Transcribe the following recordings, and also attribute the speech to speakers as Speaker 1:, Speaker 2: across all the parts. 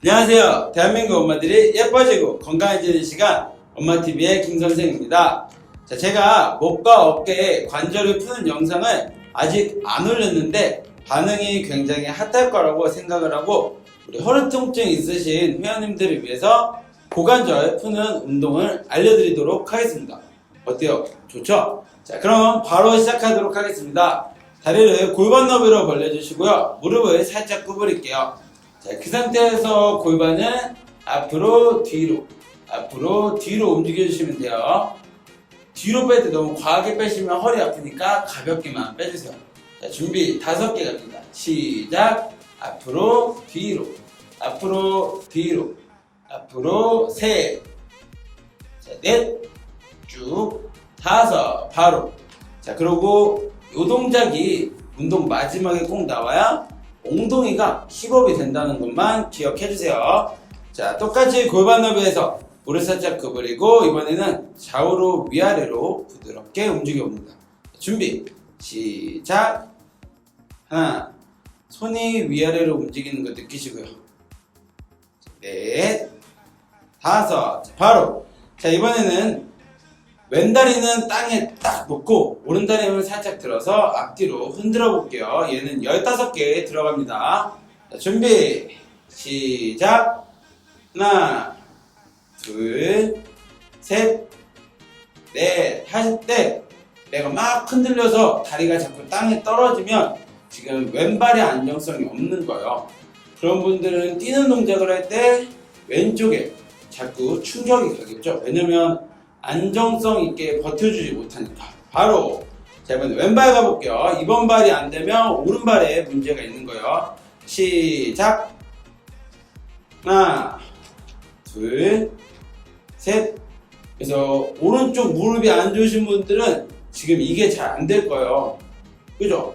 Speaker 1: 안녕하세요. 대한민국 엄마들이 예뻐지고 건강해지는 시간 엄마TV의 김선생입니다. 자, 제가 목과 어깨 관절을 푸는 영상을 아직 안 올렸는데 반응이 굉장히 핫할 거라고 생각을 하고 우리 허리 통증 있으신 회원님들을 위해서 고관절 푸는 운동을 알려드리도록 하겠습니다. 어때요? 좋죠? 자, 그럼 바로 시작하도록 하겠습니다. 다리를 골반 너비로 벌려주시고요. 무릎을 살짝 구부릴게요. 자, 그 상태에서 골반을 앞으로 뒤로 앞으로 뒤로 움직여주시면 돼요. 뒤로 뺄 때 너무 과하게 빼시면 허리 아프니까 가볍게만 빼주세요. 자, 준비 다섯 개 갑니다. 시작. 앞으로 뒤로 앞으로 뒤로 앞으로 셋, 자, 넷, 쭉 다섯 바로. 자 그리고 요 동작이 운동 마지막에 꼭 나와야 엉덩이가 힙업이 된다는 것만 기억해 주세요. 자, 똑같이 골반 너비에서 무릎 살짝 구부리고 이번에는 좌우로 위아래로 부드럽게 움직여 봅니다. 준비, 시작. 하나, 손이 위아래로 움직이는 거 느끼시고요. 넷, 다섯, 자, 바로. 자, 이번에는 왼다리는 땅에 딱 놓고 오른다리는 살짝 들어서 앞뒤로 흔들어 볼게요. 얘는 15개 들어갑니다. 자, 준비 시작 하나 둘셋넷 하실 때 내가 막 흔들려서 다리가 자꾸 땅에 떨어지면 지금 왼발의 안정성이 없는 거예요. 그런 분들은 뛰는 동작을 할 때 왼쪽에 자꾸 충격이 가겠죠. 왜냐면 안정성 있게 버텨주지 못하니까. 바로 자 이번에 왼발 가볼게요. 이번 발이 안 되면 오른발에 문제가 있는 거예요. 시작. 하나 둘셋. 그래서 오른쪽 무릎이 안 좋으신 분들은 지금 이게 잘 안 될 거예요. 그죠?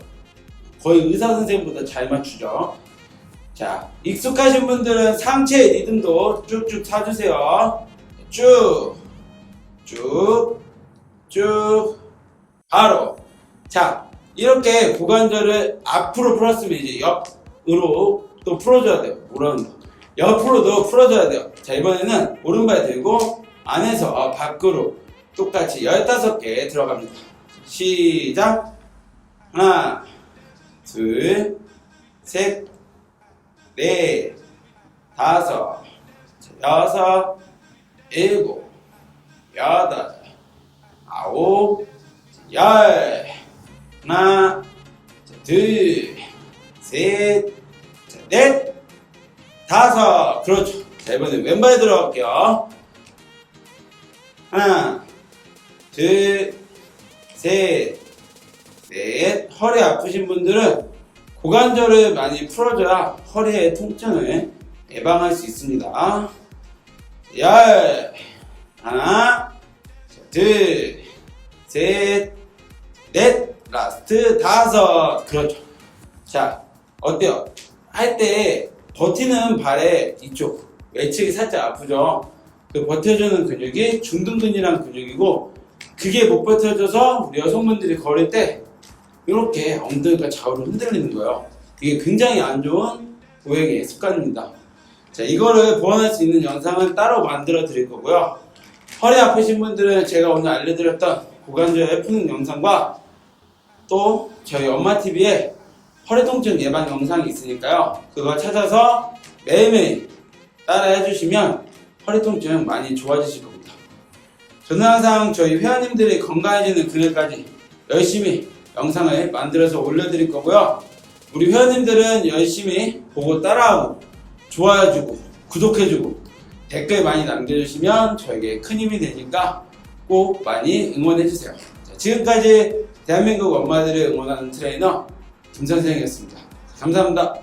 Speaker 1: 거의 의사 선생님보다 잘 맞추죠? 자 익숙하신 분들은 상체 리듬도 쭉쭉 타주세요. 쭉 쭉, 쭉, 바로. 자, 이렇게 고관절을 앞으로 풀었으면 이제 옆으로 또 풀어줘야 돼요. 오른 옆으로도 풀어줘야 돼요. 자, 이번에는 오른발 들고 안에서 밖으로 똑같이 15개 들어갑니다. 시작. 하나, 둘, 셋, 넷, 다섯, 여섯, 일곱, 여덟, 아홉, 열, 하나, 둘, 셋, 자, 넷, 다섯. 그렇죠. 자, 이번에 왼발 들어갈게요. 하나, 둘, 셋, 넷. 허리 아프신 분들은 고관절을 많이 풀어줘야 허리의 통증을 예방할 수 있습니다. 열, 하나, 둘, 셋, 넷, 라스트 다섯. 그렇죠. 자, 어때요? 할 때 버티는 발의 이쪽 외측이 살짝 아프죠? 그 버텨주는 근육이 중둔근이라는 근육이고 그게 못 버텨줘서 우리 여성분들이 걸을 때 이렇게 엉덩이가 좌우로 흔들리는 거예요. 이게 굉장히 안 좋은 보행의 습관입니다. 자, 이거를 보완할 수 있는 영상은 따로 만들어 드릴 거고요. 허리 아프신 분들은 제가 오늘 알려드렸던 고관절 푸는 영상과 또 저희 엄마TV에 허리 통증 예방 영상이 있으니까요. 그거 찾아서 매일매일 따라 해 주시면 허리 통증 많이 좋아지실 겁니다. 저는 항상 저희 회원님들이 건강해지는 그날까지 열심히 영상을 만들어서 올려드릴 거고요. 우리 회원님들은 열심히 보고 따라하고 좋아해주고 구독해주고 댓글 많이 남겨주시면 저에게 큰 힘이 되니까 꼭 많이 응원해주세요. 자, 지금까지 대한민국 엄마들을 응원하는 트레이너 김선생이었습니다. 감사합니다.